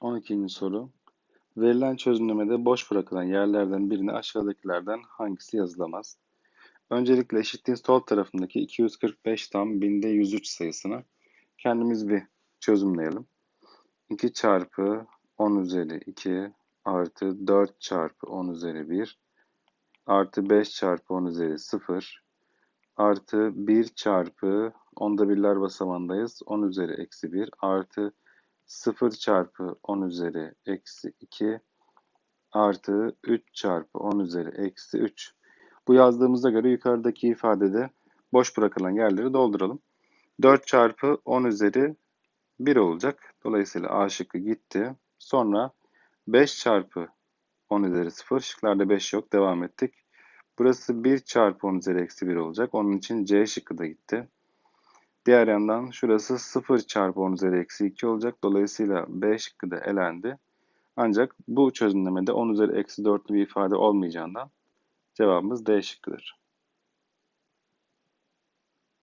12. soru. Verilen çözümlemede boş bırakılan yerlerden birini aşağıdakilerden hangisi yazılamaz? Öncelikle eşitliğin sol tarafındaki 245 tam binde 103 sayısını kendimiz bir çözümleyelim. 2 çarpı 10 üzeri 2 artı 4 çarpı 10 üzeri 1 artı 5 çarpı 10 üzeri 0 artı 1 çarpı onda birler basamandayız 10 üzeri eksi 1 artı 0 çarpı 10 üzeri eksi 2 artı 3 çarpı 10 üzeri eksi 3. Bu yazdığımıza göre yukarıdaki ifadede boş bırakılan yerleri dolduralım. 4 çarpı 10 üzeri 1 olacak. Dolayısıyla A şıkkı gitti. Sonra 5 çarpı 10 üzeri 0. Şıklarda 5 yok. Devam ettik. Burası 1 çarpı 10 üzeri eksi 1 olacak. Onun için C şıkkı da gitti. Diğer yandan şurası 0 çarpı 10 üzeri eksi 2 olacak. Dolayısıyla B şıkkı da elendi. Ancak bu çözümlemede 10 üzeri eksi 4'lü bir ifade olmayacağından cevabımız D şıkkıdır.